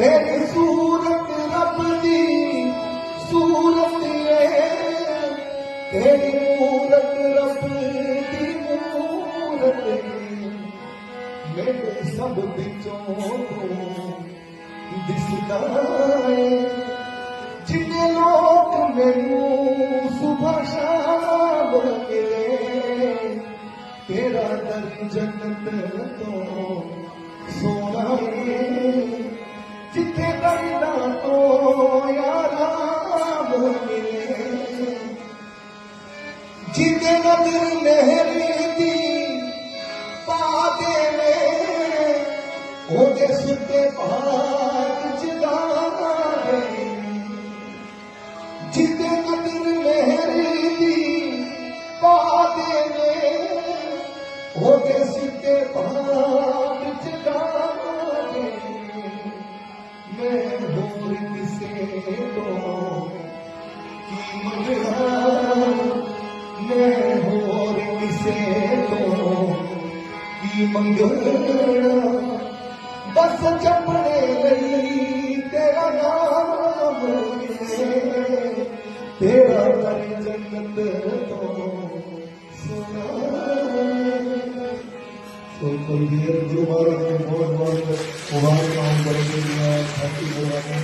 ਤੇਰੀ ਸੂਰਤ ਰੱਬ ਦੀ, ਸੂਰਤ ਏ। ਤੇਰੀ ਮੂਰਤ ਰੱਬ ਦੀ, ਮੂਰਤ ਮੇਰੇ ਸਭ ਵਿੱਚੋਂ ਦਿਸਦਾ ਏ। ਜਿੰਨੇ ਲੋਕ ਮੈਨੂੰ ਸੁਬਹ ਸ਼ਾਮ ਮਿਲੇ ਤੇਰਾ ਦਰ ਜੰਨਤ ਤੋਂ ਸੋਨਾ ਏ। ਜਿੱਦੇ ਨਦਰ ਲਹਿਰ ਦੀ ਪਾ ਦੇਵੇ ਉਹਦੇ ਸੁੱਤੇ ਭਾਗ ਜਗਾਵੇ ਜਿੱਦੇ ਨਦਰ ਲਹਿਰ ਦੀ ਪਾ ਦੇਵੇ ਉਹਦੇ ਸੁੱਤੇ ਭਾਗ ਜਗਾਵੇ ਮੈਂ ਹੋਰ ਕਿਸੇ ਤੋਂ ਕੀ ਮੰਗੇ ਹੋਰ ਕਿਸੇ ਤੋਂ ਕੀ ਮੰਗਣਾ ਬਸ ਜਪਣੇ ਲਈ ਤੇਰਾ ਨਾਮ ਮੰਗੇ ਤੇਰਾ ਕਰ ਜੰਨਤ ਤੋਂ ਸੁਣਾ ਕੋਈ ਕੋਈ ਵੀਰ ਗੁਰੂ ਮਹਾਰਾਜ ਨੇ ਬਹੁਤ ਬਹੁਤ ਮੁਬਾਰਕਾਂ ਬਰਕਤਾਂ ਥੈਂਕ ਯੂ ਬੁਲਾਣੇ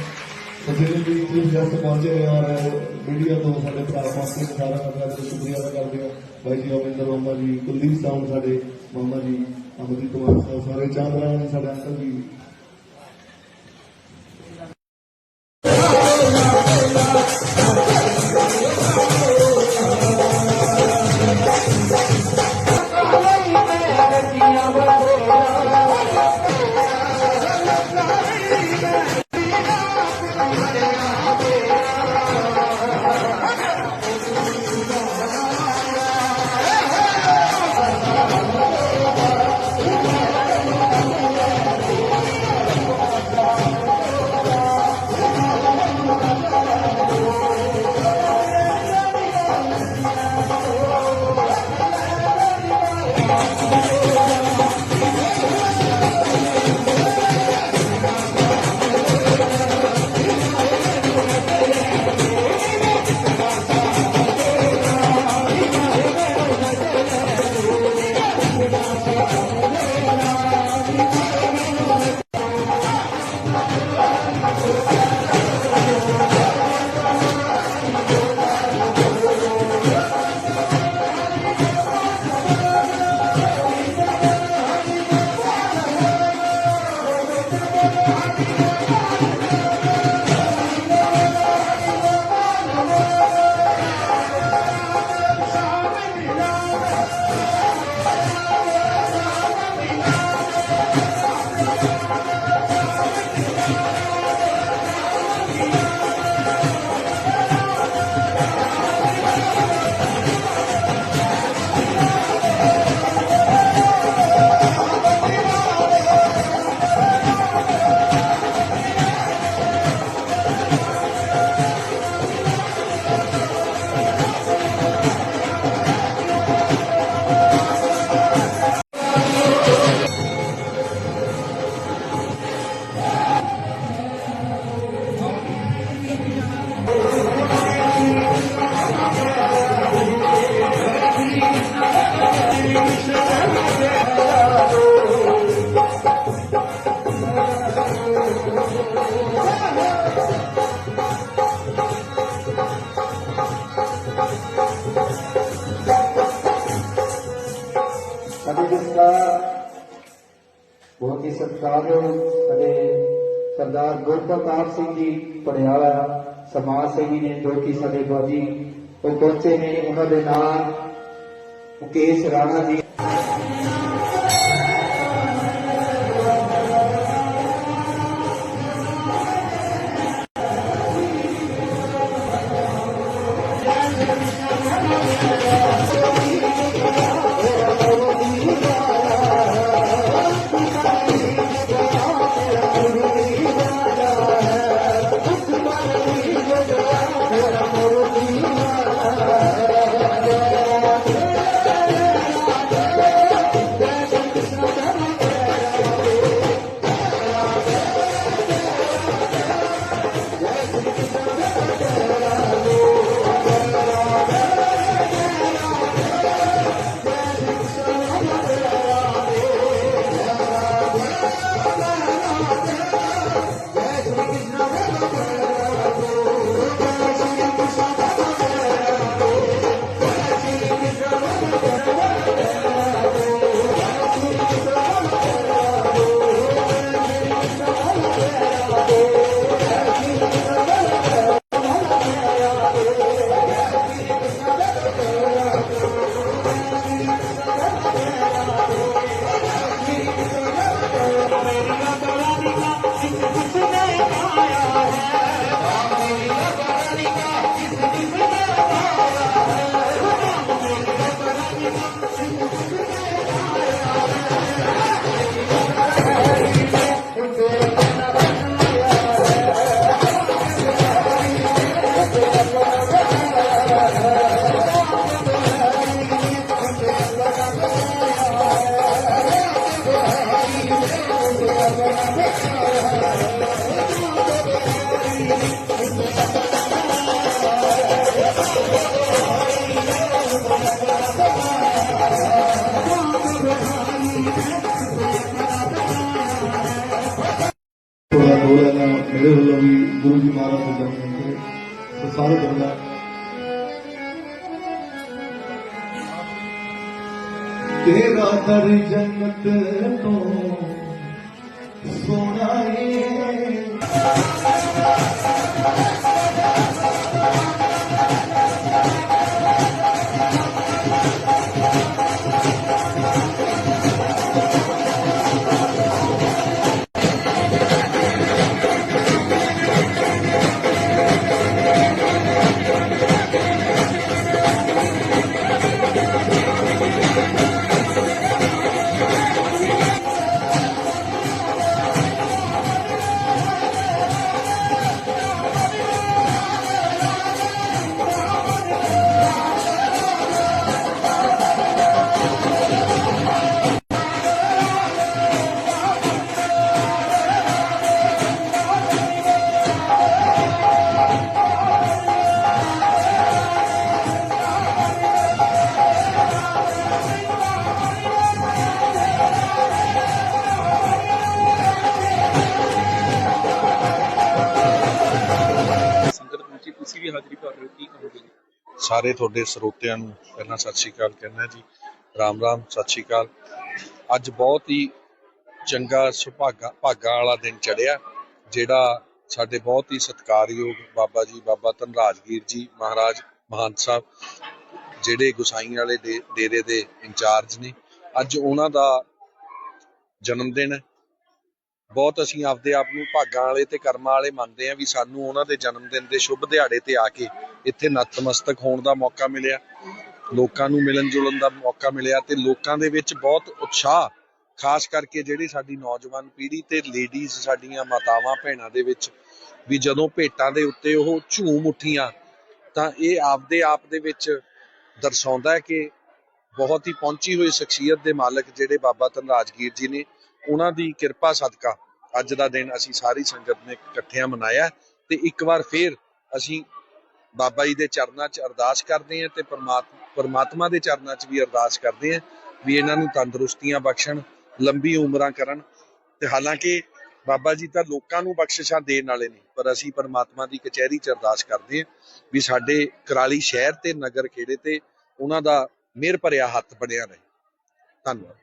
ਜਿੰਨੇ ਵੀ ਤੁਸੀਂ ਜਸ ਪਹੁੰਚੇ ਆ ਰਹੇ ਹੋ ਮੀਡੀਆ ਤੋਂ ਸਾਡੇ ਭਰਾ ਪਾਸੇ ਸਾਰਾ ਕਰਦਾ ਤੇ ਸ਼ੁਕਰੀਆ ਅਦਾ ਕਰਦੇ ਹਾਂ। ਬਾਈ ਜੀ ਅਮਿੰਦਰ ਮਾਮਾ ਜੀ, ਕੁਲਦੀਪ ਸਾਹਿਬ ਸਾਡੇ, ਮਾਮਾ ਜੀ, ਅਮਰਜੀਤ ਕੁਮਾਰ ਸਾਹਿਬ, ਸਾਰੇ ਚਾਂਦਰਾ ਨੇ ਸਾਡੇ ਅੰਕਲ ਜੀ ਬਹੁਤ ਸਾਡੇ ਸਰਦਾਰ ਗੁਰਪ੍ਰਤਾਪ ਸਿੰਘ ਜੀ ਪੜਿਆਲਾ, ਸਮਾਜ ਸੇਵੀ ਨੇ ਜੋ ਕਿ ਸਾਡੇ ਬਾਜੀ, ਉਹ ਪਹੁੰਚੇ ਨੇ, ਉਹਨਾਂ ਦੇ ਨਾਲ ਮੁਕੇਸ਼ ਰਾਣਾ ਜੀ। ਸਾਰੇ ਬੰਦਾ ਤੇਰਾ ਦਰ ਜੰਨਤ ਤੋਂ ਸੋਹਣਾ ਏ। ਸਾਰੇ ਤੁਹਾਡੇ ਸਰੋਤਿਆਂ ਨੂੰ ਪਹਿਲਾਂ ਸਤਿ ਸ਼੍ਰੀ ਅਕਾਲ ਕਹਿੰਦਾ ਜੀ, ਰਾਮ ਰਾਮ, ਸਤਿ ਸ਼੍ਰੀ ਅਕਾਲ। ਅੱਜ ਬਹੁਤ ਹੀ ਚੰਗਾ ਸੁਭਾਗਾ, ਭਾਗਾ ਵਾਲਾ ਦਿਨ ਚੜਿਆ, ਜਿਹੜਾ ਸਾਡੇ ਬਹੁਤ ਹੀ ਸਤਿਕਾਰਯੋਗ ਬਾਬਾ ਜੀ, ਬਾਬਾ ਧਨਰਾਜਗੀਰ ਜੀ ਮਹਾਰਾਜ, ਮਹੰਤ ਸਾਹਿਬ, ਜਿਹੜੇ ਗੁਸਾਈ ਵਾਲੇ ਦੇ- ਡੇਰੇ ਦੇ ਇੰਚਾਰਜ ਨੇ। ਅੱਜ ਉਹਨਾਂ ਦਾ ਜਨਮ ਦਿਨ ਹੈ। ਬਹੁਤ ਅਸੀਂ ਆਪਦੇ ਆਪ ਨੂੰ ਭਾਗਾਂ ਵਾਲੇ ਤੇ ਕਰਮਾਂ ਵਾਲੇ ਮੰਨਦੇ ਆ ਵੀ ਸਾਨੂੰ ਉਹਨਾਂ ਦੇ ਜਨਮ ਦਿਨ ਦੇ ਸ਼ੁਭ ਦਿਹਾੜੇ ਤੇ ਆ ਕੇ ਇੱਥੇ ਨਤਮਸਤਕ ਹੋਣ ਦਾ ਮੌਕਾ ਮਿਲਿਆ, ਲੋਕਾਂ ਨੂੰ ਮਿਲਣ ਜੁਲਣ ਦਾ ਮੌਕਾ ਮਿਲਿਆ ਤੇ ਲੋਕਾਂ ਦੇ ਵਿੱਚ ਬਹੁਤ ਉਤਸ਼ਾਹ, ਖਾਸ ਕਰਕੇ ਜਿਹੜੀ ਸਾਡੀ ਨੌਜਵਾਨ ਪੀੜ੍ਹੀ ਤੇ ਲੇਡੀਜ਼ ਸਾਡੀਆਂ ਮਾਤਾਵਾਂ ਭੈਣਾਂ ਦੇ ਵਿੱਚ ਵੀ ਜਦੋਂ ਭੇਟਾਂ ਦੇ ਉੱਤੇ ਉਹ ਝੂਮ ਉੱਠੀਆਂ ਤਾਂ ਇਹ ਆਪਦੇ ਆਪ ਦੇ ਵਿੱਚ ਦਰਸਾਉਂਦਾ ਹੈ ਕਿ ਬਹੁਤ ਹੀ ਪਹੁੰਚੀ ਹੋਈ ਸ਼ਖਸੀਅਤ ਦੇ ਮਾਲਕ ਜਿਹੜੇ ਬਾਬਾ ਧਨਰਾਜਗੀਰ ਜੀ ਨੇ ਉਹਨਾਂ ਦੀ ਕਿਰਪਾ ਸਦਕਾ ਅੱਜ ਦਾ ਦਿਨ ਅਸੀਂ ਸਾਰੀ ਸੰਗਤ ਨੇ ਇਕੱਠਿਆਂ ਮਨਾਇਆ ਤੇ ਇੱਕ ਵਾਰ ਫੇਰ ਅਸੀਂ ਬਾਬਾ ਜੀ ਦੇ ਚਰਨਾਂ 'ਚ ਅਰਦਾਸ ਕਰਦੇ ਹਾਂ ਤੇ ਪਰਮਾਤਮਾ ਦੇ ਚਰਨਾਂ 'ਚ ਵੀ ਅਰਦਾਸ ਕਰਦੇ ਹਾਂ ਵੀ ਇਹਨਾਂ ਨੂੰ ਤੰਦਰੁਸਤੀਆਂ ਬਖਸ਼ਣ, ਲੰਬੀ ਉਮਰਾਂ ਕਰਨ ਤੇ ਹਾਲਾਂਕਿ ਬਾਬਾ ਜੀ ਤਾਂ ਲੋਕਾਂ ਨੂੰ ਬਖਸ਼ਿਸ਼ਾਂ ਦੇਣ ਵਾਲੇ ਨੇ, ਪਰ ਅਸੀਂ ਪਰਮਾਤਮਾ ਦੀ ਕਚਹਿਰੀ 'ਚ ਅਰਦਾਸ ਕਰਦੇ ਹਾਂ ਵੀ ਸਾਡੇ ਕਰਾਲੀ ਸ਼ਹਿਰ ਤੇ ਨਗਰ ਖੇੜੇ ਤੇ ਉਹਨਾਂ ਦਾ ਮਿਹਰ ਭਰਿਆ ਹੱਥ ਬਣਿਆ ਰਹੇ। ਧੰਨਵਾਦ।